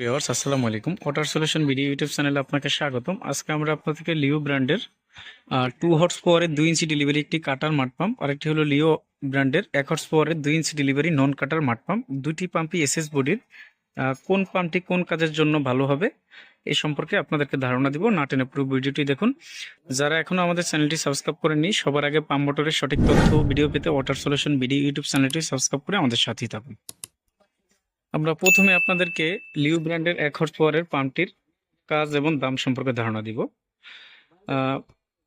Viewers, আসসালামু আলাইকুম। Water solution video YouTube চ্যানেলে আপনাকে স্বাগতম। আজকে আমরা আপনাদেরকে লিও ব্র্যান্ডের টু হর্স পাওয়ারের দুই ইঞ্চি ডেলিভারি একটি কাটার মাঠ পাম্প আরেকটি হলো লিও ব্র্যান্ডের এক হর্স পাওয়ারের দুই ইঞ্চি ডেলিভারি নন কাটার মাঠ পাম্প দুটি পাম্পই এসএস বডির কোন পাম্পটি কোন কাজের জন্য ভালো হবে এই সম্পর্কে আপনাদেরকে ধারণা দিব। না টেনে পুরো ভিডিওটি দেখুন। যারা এখনও আমাদের চ্যানেলটি সাবস্ক্রাইব করেননি, সবার আগে পাম্প মোটরের সঠিক তথ্য ভিডিও পেতে ওয়াটার সলিউশন ভিডিও ইউটিউব চ্যানেলটি সাবস্ক্রাইব করে আমাদের সাথেই থাকুন। আমরা প্রথমে আপনাদেরকে লিউ ব্র্যান্ডের এক হর্স পাওয়ারের পাম্পটির কাজ এবং দাম সম্পর্কে ধারণা দিব।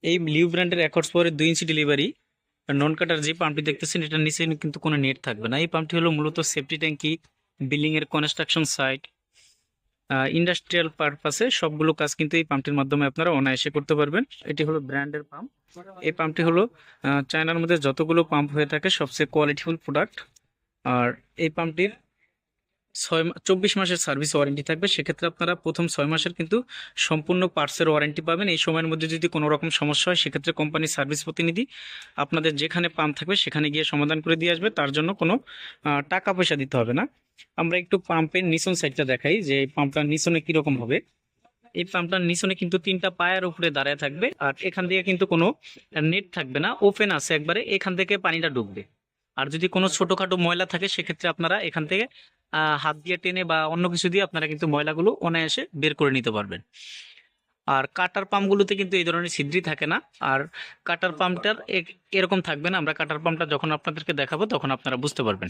এই লিউ ব্র্যান্ডের এক হর্স পাওয়ারের দুই ইঞ্চি ডেলিভারি নন কাটার যে পাম্পটি দেখতেছেন, এটার নিচে কিন্তু কোনো নেট থাকবে না। এই পাম্পটি হলো মূলত সেফটি ট্যাঙ্কি বিল্ডিং এর কনস্ট্রাকশন সাইট ইন্ডাস্ট্রিয়াল পারপাসে সবগুলো কাজ কিন্তু এই পাম্পটির মাধ্যমে আপনারা অনায়াসে করতে পারবেন। এটি হলো ব্র্যান্ডের পাম্প। এই পাম্পটি হলো চায়নার মধ্যে যতগুলো পাম্প হয়ে থাকে, সবচেয়ে কোয়ালিটিফুল প্রোডাক্ট আর এই পাম্পটির ছয় চব্বিশ মাসের সার্ভিস ওয়ারেন্টি থাকবে, সেক্ষেত্রে আপনারা প্রথম ছয় মাসের কিন্তু সম্পূর্ণ পার্টসের ওয়ারেন্টি পাবেন। এই সময়ের মধ্যে যদি কোনো রকম সমস্যা হয়, সেক্ষেত্রে কোম্পানির সার্ভিস প্রতিনিধি আপনাদের যেখানে পাম্প থাকবে, সেখানে গিয়ে সমাধান করে দিয়ে আসবে। তার জন্য কোনো টাকা পয়সা দিতে হবে না। আমরা একটু পাম্পের নিচন সাইডটা দেখাই, যে পাম্পটার নিচনে কীরকম হবে। এই পাম্পটার নিচনে কিন্তু তিনটা পায়ের উপরে দাঁড়ায় থাকবে, আর এখান দিয়ে কিন্তু কোনো নেট থাকবে না, ওপেন আছে একবারে, এখান থেকে পানিটা ডুববে। আর যদি কোনো ছোটোখাটো ময়লা থাকে, সেক্ষেত্রে আপনারা এখান থেকে হাত দিয়ে টেনে বা অন্য কিছু দিয়ে আপনারা কিন্তু ময়লাগুলো অনায়াসে বের করে নিতে পারবেন। আর কাটার পাম্পগুলোতে কিন্তু এই ধরনের ছিদ্রি থাকে না। আর কাটার পাম্পটার এরকম থাকবে না। আমরা কাটার পাম্পটা যখন আপনাদেরকে দেখাবো তখন আপনারা বুঝতে পারবেন।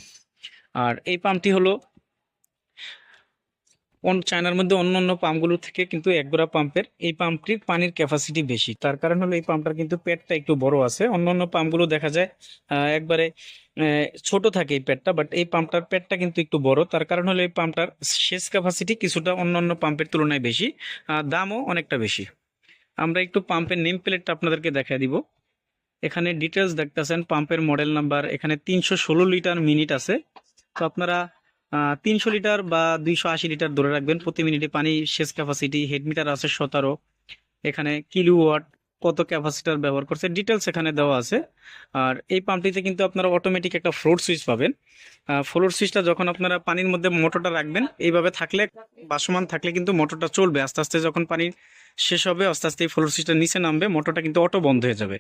আর এই পাম্পটি হলো চায়নার মধ্যে অন্য অন্য পাম্পগুলো থেকে কিন্তু একগোড়া পাম্পের এই পাম্পটির পানির ক্যাপাসিটি বেশি। তার কারণ হলো এই পাম্পটার কিন্তু পেটটা একটু বড় আছে। অন্য অন্য পাম্পগুলো দেখা যায় একবারে ছোট থাকে এই পেটটা বাট এই পাম্পটার পেটটা কিন্তু একটু বড়। তার কারণ হলো এই পাম্পটার শেষ ক্যাপাসিটি কিছুটা অন্য অন্য পাম্পের তুলনায় বেশি দামও অনেকটা বেশি। আমরা একটু পাম্পের নেম প্লেটটা আপনাদেরকে দেখাই দিব। এখানে ডিটেলস দেখতেছেন, পাম্পের মডেল নাম্বার এখানে তিনশো ষোলো লিটার মিনিট আছে। তো আপনারা তিনশো লিটার বা দুইশো আশি লিটার ধরে রাখবেন। প্রতি মিনিটে পানি শেষ ক্যাপাসিটি হেড মিটার আছে সতেরো। এখানে কিলো ওয়াট কত ক্যাপাসিটার ব্যবহার করছে ডিটেলস এখানে দেওয়া আছে। আর এই পাম্পটিতে কিন্তু আপনারা অটোমেটিক একটা ফ্লোর সুইচ পাবেন। ফ্লোর সুইচটা যখন আপনারা পানির মধ্যে মোটরটা রাখবেন, এইভাবে থাকলে বাসমান থাকলে কিন্তু মোটরটা চলবে। আস্তে আস্তে যখন পানি শেষ হবে, আস্তে আস্তে এই ফ্লোর সুইচটা নিচে নামবে, মোটরটা কিন্তু অটো বন্ধ হয়ে যাবে।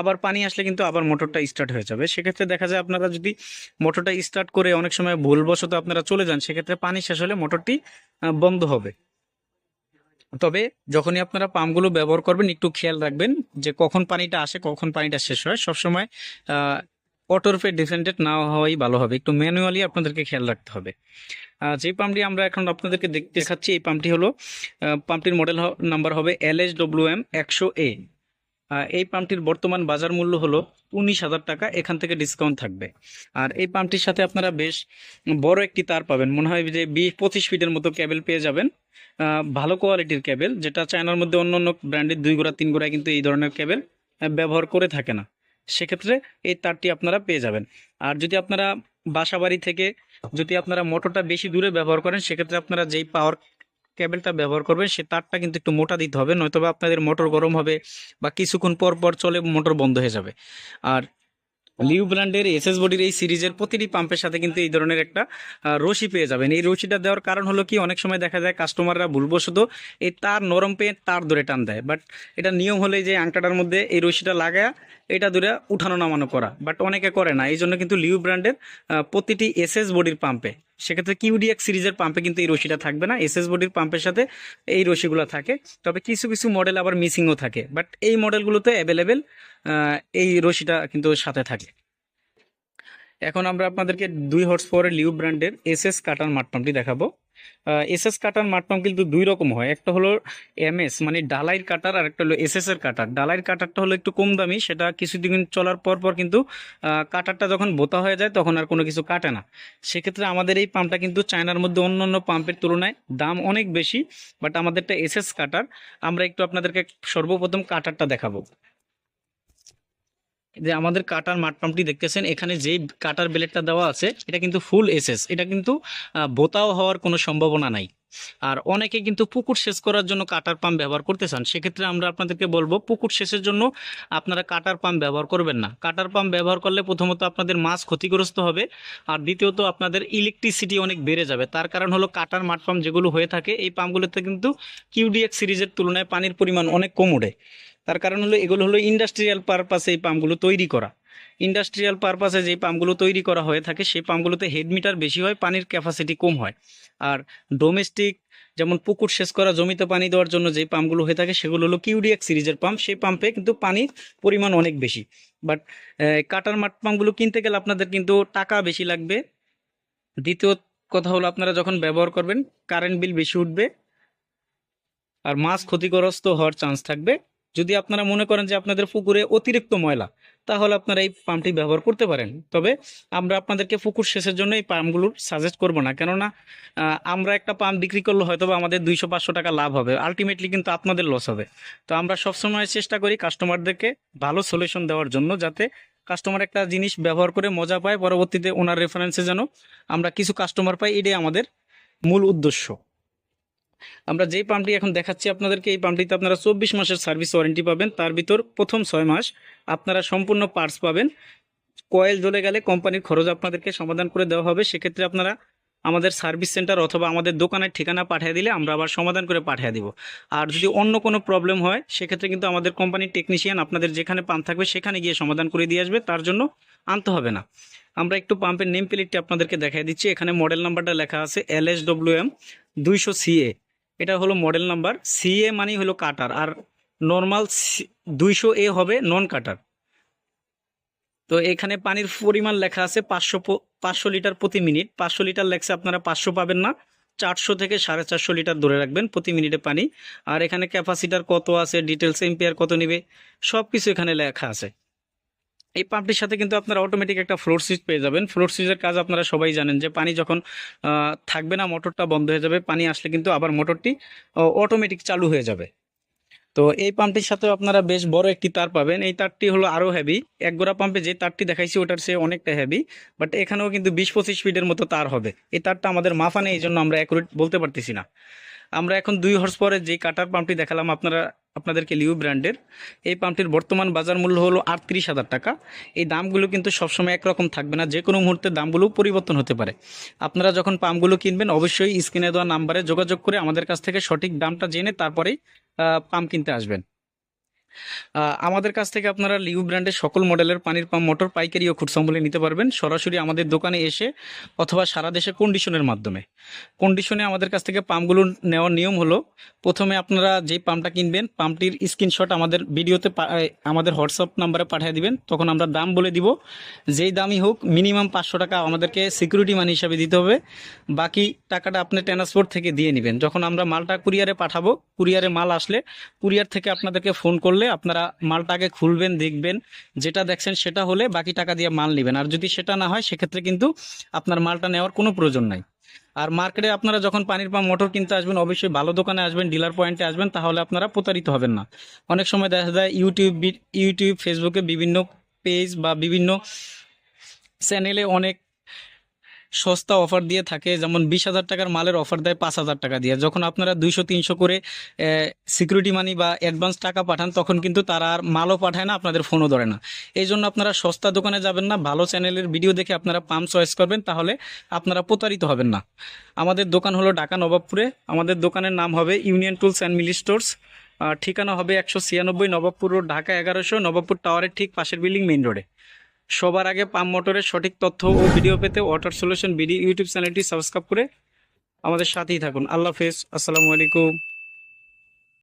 আবার পানি আসলে কিন্তু আবার মোটরটা স্টার্ট হয়ে যাবে। সেক্ষেত্রে দেখা যায় আপনারা যদি মোটরটা স্টার্ট করে অনেক সময় ভুলবশত আপনারা চলে যান, সেক্ষেত্রে পানি শেষ হলে মোটরটি বন্ধ হবে। তবে যখনই আপনারা পাম্পগুলো ব্যবহার করবেন, একটু খেয়াল রাখবেন যে কখন পানিটা আসে, কখন পানিটা শেষ হয়। সবসময় অটোর উপরে ডিপেন্ডেন্ট না হওয়াই ভালো হবে। একটু ম্যানুয়ালি আপনাদেরকে খেয়াল রাখতে হবে। যে পাম্পটি আমরা এখন আপনাদেরকে দেখতে দেখাচ্ছি, এই পাম্পটি হলো পাম্পটির মডেল নাম্বার হবে এল এস ডব্লিউ এম একশো এ এই পাম্পটির বর্তমান বাজার মূল্য হলো উনিশ হাজার টাকা, এখান থেকে ডিসকাউন্ট থাকবে। আর এই পাম্পটির সাথে আপনারা বেশ বড় একটি তার পাবেন। মনে হয় যে বিশ, পঁচিশ ফিটের মতো ক্যাবেল পেয়ে যাবেন। ভালো কোয়ালিটির ক্যাবেল যেটা চায়নার মধ্যে অন্য অন্য ব্র্যান্ডের দুই গোড়া, তিন গোড়ায় কিন্তু এই ধরনের কেবল ব্যবহার করে থাকে না। সেক্ষেত্রে এই তারটি আপনারা পেয়ে যাবেন। আর যদি আপনারা বাসা বাড়ি থেকে যদি আপনারা মোটরটা বেশি দূরে ব্যবহার করেন, সেক্ষেত্রে আপনারা যেই পাওয়ার কেবলটা ব্যবহার করবেন, সে তারটা কিন্তু একটু মোটা দিতে হবে নয়তো আপনাদের মোটর গরম হবে বা কিছুক্ষণ পর পর চলে মোটর বন্ধ হয়ে যাবে। আর লিউ ব্র্যান্ডের এসএস বডির এই সিরিজের প্রতিটি পাম্পের সাথে কিন্তু এই ধরনের একটা রশি পেয়ে যাবেন। এই রশিটা দেওয়ার কারণ হলো কি, অনেক সময় দেখা যায় কাস্টমাররা ভুলবশত এই তার নরম পেয়ে তার ধরে টান দেয়। বাট এটা নিয়ম হলে যে আংটাটার মধ্যে এই রশিটা লাগায়া এটা ধরে উঠানো নামানো করা। বাট অনেকে করে না। এই জন্য কিন্তু লিউ ব্র্যান্ডের প্রতিটি এসএস বডির পাম্পে সেক্ষেত্রে কিউডিএক্স সিরিজের পাম্পে কিন্তু এই রশিটা থাকবে না। এসএস বডির পাম্পের সাথে এই রশিগুলো থাকে। তবে কিছু কিছু মডেল আবার মিসিংও থাকে। বাট এই মডেলগুলোতে অ্যাভেলেবেল এই রশিটা কিন্তু সাথে থাকে। এখন আমরা আপনাদেরকে দুই হর্স পাওয়ারের লিউ ব্র্যান্ডের এসএস কাটার মাঠ পাম্পটি দেখাবো। এসএস কাটার মাঠ কিন্তু দুই রকম হয়। একটা হলো এমএস মানে ডালাইয়ের কাটার, আর একটা হলো এসএস এর কাটার। ডালাইয়ের কাটারটা হলো একটু কম দামি, সেটা কিছুদিন চলার পর পর কিন্তু কাটারটা যখন বোতা হয়ে যায়, তখন আর কোনো কিছু কাটে না। সেক্ষেত্রে আমাদের এই পাম্পটা কিন্তু চায়নার মধ্যে অন্য অন্য পাম্পের তুলনায় দাম অনেক বেশি বাট আমাদেরটা এসএস কাটার। আমরা একটু আপনাদেরকে সর্বপ্রথম কাটারটা দেখাবো। যে আমাদের কাটার মাঠ পাম্পটি দেখতেছেন, এখানে যেই কাটার ব্লেডটা দেওয়া আছে, এটা কিন্তু ফুল এসএস এটা কিন্তু বোতাও হওয়ার কোনো সম্ভাবনা নাই। আর অনেকে কিন্তু পুকুর সেচ করার জন্য কাটার পাম্প ব্যবহার করতে চান। সেক্ষেত্রে আমরা আপনাদেরকে বলব, পুকুর সেচের জন্য আপনারা কাটার পাম্প ব্যবহার করবেন না। কাটার পাম্প ব্যবহার করলে প্রথমত আপনাদের মাছ ক্ষতিগ্রস্ত হবে, আর দ্বিতীয়ত আপনাদের ইলেকট্রিসিটি অনেক বেড়ে যাবে। তার কারণ হলো কাটার মাঠ পাম্প যেগুলো হয়ে থাকে, এই পাম্পগুলোতে কিন্তু কিউডিএক্স সিরিজের তুলনায় পানির পরিমাণ অনেক কম ওঠে। তার কারণ হলো, এগুলো হলো ইন্ডাস্ট্রিয়াল পারপাসে এই পাম্পগুলো তৈরি করা। ইন্ডাস্ট্রিয়াল পারপাসে যে পাম্পগুলো তৈরি করা হয়ে থাকে সেই পাম্পগুলোতে হেড মিটার বেশি হয়, পানির ক্যাপাসিটি কম হয়। আর ডোমেস্টিক যেমন পুকুর সেচ করা, জমিতে পানি দেওয়ার জন্য যে পাম্পগুলো হয়ে থাকে, সেগুলো হলো কিউডিএক্স সিরিজের পাম্প সেই পাম্পে কিন্তু পানির পরিমাণ অনেক বেশি। বাট কাটার মাঠ পাম্পগুলো কিনতে গেলে আপনাদের কিন্তু টাকা বেশি লাগবে। দ্বিতীয় কথা হলো, আপনারা যখন ব্যবহার করবেন কারেন্ট বিল বেশি উঠবে। আর মাছ ক্ষতিগ্রস্ত হওয়ার চান্স থাকবে। যদি আপনারা মনে করেন যে আপনাদের পুকুরে অতিরিক্ত ময়লা, তাহলে আপনারা এই পাম্পটি ব্যবহার করতে পারেন। তবে আমরা আপনাদেরকে পুকুর শেষের জন্য এই পাম্পগুলোর সাজেস্ট করব না। কেননা আমরা একটা পাম্প বিক্রি করলে হয়তো বা আমাদের দুইশো পাঁচশো টাকা লাভ হবে। আলটিমেটলি কিন্তু আপনাদের লস হবে। তো আমরা সবসময় চেষ্টা করি কাস্টমারদেরকে ভালো সলিউশন দেওয়ার জন্য যাতে কাস্টমার একটা জিনিস ব্যবহার করে মজা পায়। পরবর্তীতে ওনার রেফারেন্সে যেন আমরা কিছু কাস্টমার পাই, এটাই আমাদের মূল উদ্দেশ্য। আমরা যেই পাম্পটি এখন দেখাচ্ছি আপনাদেরকে, এই পাম্পটিতে আপনারা চব্বিশ মাসের সার্ভিস ওয়ারেন্টি পাবেন। তার ভিতর প্রথম ছয় মাস আপনারা সম্পূর্ণ পার্টস পাবেন। কয়েল জ্বলে গেলে কোম্পানির খরচ আপনাদেরকে সমাধান করে দেওয়া হবে। সেক্ষেত্রে আপনারা আমাদের সার্ভিস সেন্টার অথবা আমাদের দোকানের ঠিকানা পাঠিয়ে দিলে আমরা আবার সমাধান করে পাঠিয়ে দিব। আর যদি অন্য কোনো প্রবলেম হয়, সেক্ষেত্রে কিন্তু আমাদের কোম্পানির টেকনিশিয়ান আপনাদের যেখানে পাম্প থাকবে, সেখানে গিয়ে সমাধান করে দিয়ে আসবে। তার জন্য আনতে হবে না। আমরা একটু পাম্পের নেম প্লেটটি আপনাদেরকে দেখাই দিচ্ছি। এখানে মডেল নাম্বারটা লেখা আছে এল এস ডব্লিউ এম দুইশো সিএ এটা হলো মডেল নাম্বার সিএ মানে হলো কাটার আর নর্মাল দুইশো এ হবে নন কাটার তো এখানে পানির পরিমাণ লেখা আছে পাঁচশো পাঁচশো লিটার প্রতি মিনিট। পাঁচশো লিটার লেখছে আপনারা পাঁচশো পাবেন না। চারশো থেকে সাড়ে চারশো লিটার ধরে রাখবেন প্রতি মিনিটে পানি। আর এখানে ক্যাপাসিটার কত আছে ডিটেলস এম্পিয়ার কত নেবে সব কিছু এখানে লেখা আছে। এই পাম্পটির সাথে কিন্তু আপনারা অটোমেটিক একটা ফ্লোর সুইচ পেয়ে যাবেন। ফ্লোর সুইচের কাজ আপনারা সবাই জানেন যে পানি যখন থাকবে না মোটরটা বন্ধ হয়ে যাবে, পানি আসলে কিন্তু আবার মোটরটি অটোমেটিক চালু হয়ে যাবে। তো এই পাম্পটির সাথেও আপনারা বেশ বড় একটি তার পাবেন। এই তারটি হলো আরও হ্যাভি এক গোড়া পাম্পে যে তারটি দেখাইছি, ওটার সে অনেকটা হেভি বাট এখানেও কিন্তু বিশ পঁচিশ ফিটের মতো তার হবে। এই তারটা আমাদের মাফা নেই এই জন্য আমরা অ্যাকুরেট বলতে পারতেছি না। আমরা এখন দুই হর্স পরে যে কাটার পাম্পটি দেখালাম, আপনারা, আপনাদেরকে লিউ ব্র্যান্ডের। এই পাম্পটির বর্তমান বাজার মূল্য হলো আটত্রিশ হাজার টাকা। এই দামগুলো কিন্তু সবসময় একরকম থাকবে না যে কোনো মুহূর্তে দামগুলো পরিবর্তন হতে পারে। আপনারা যখন পাম্পগুলো কিনবেন, অবশ্যই স্ক্রিনে দেওয়া নাম্বারে যোগাযোগ করে আমাদের কাছ থেকে সঠিক দামটা জেনে তারপরেই পাম্প কিনতে আসবেন। আমাদের কাছ থেকে আপনারা লিউ ব্র্যান্ডের সকল মডেলের পানির পাম্প, মোটর, পাইকারি ও খুচরা মূল্যে নিতে পারবেন। সরাসরি আমাদের দোকানে এসে অথবা সারা দেশে কন্ডিশনের মাধ্যমে। কন্ডিশনে আমাদের কাছ থেকে পাম্পগুলো নেওয়ার নিয়ম হলো, প্রথমে আপনারা যেই পাম্পটা কিনবেন, পাম্পটির স্ক্রিনশট আমাদের ভিডিওতে আমাদের হোয়াটসঅ্যাপ নাম্বারে পাঠিয়ে দিবেন। তখন আমরা দাম বলে দিব। যেই দামই হোক মিনিমাম পাঁচশো টাকা আমাদেরকে সিকিউরিটি মানি হিসাবে দিতে হবে। বাকি টাকাটা আপনি ট্রান্সপোর্ট থেকে দিয়ে নেবেন। যখন আমরা মালটা কুরিয়ারে পাঠাবো কুরিয়ারে মাল আসলে কুরিয়ার থেকে আপনাদেরকে ফোন করলে আপনারা মালটা আগে খুলবেন, দেখবেন, যেটা দেখছেন সেটা হলে বাকি টাকা দিয়ে মাল নেবেন। আর যদি সেটা না হয়, সেক্ষেত্রে কিন্তু আপনার মালটা নেওয়ার কোনো প্রয়োজন নাই। আর মার্কেটে আপনারা যখন পানির পাম্প মোটর কিনতে আসবেন, অবশ্যই ভালো দোকানে আসবেন, ডিলার পয়েন্টে আসবেন, তাহলে আপনারা প্রতারিত হবেন না। অনেক সময় দেখা যায়, ইউটিউব ইউটিউব, ফেসবুকে বিভিন্ন পেজ বা বিভিন্ন চ্যানেলে অনেক সস্তা অফার দিয়ে থাকে, যেমন বিশ হাজার টাকার মালের অফার দেয় পাঁচ হাজার টাকা দিয়ে। যখন আপনারা দুইশো, তিনশো করে সিকিউরিটি মানি বা অ্যাডভান্স টাকা পাঠান, তখন কিন্তু তারা আর মালও পাঠায় না, আপনাদের ফোনও ধরে না। এই জন্য আপনারা সস্তা দোকানে যাবেন না, ভালো চ্যানেলের ভিডিও দেখে আপনারা পাম্প চয়েস করবেন, তাহলে আপনারা প্রতারিত হবেন না। আমাদের দোকান হলো ঢাকা নবাবপুরে, আমাদের দোকানের নাম হবে union tools and mill stores. ঠিকানা হবে একশো ছিয়ানব্বই নবাবপুর রোড, ঢাকা এগারোশো, নবাবপুর টাওয়ারের ঠিক পাশের বিল্ডিং মেইন রোডে। সবার আগে পাম্প মোটরের সঠিক তথ্য ও ভিডিও পেতে ওয়াটার সলিউশন বিডি ইউটিউব চ্যানেলটি সাবস্ক্রাইব করে আমাদের সাথেই থাকুন। আল্লাহ হাফেজ। আসসালামু আলাইকুম।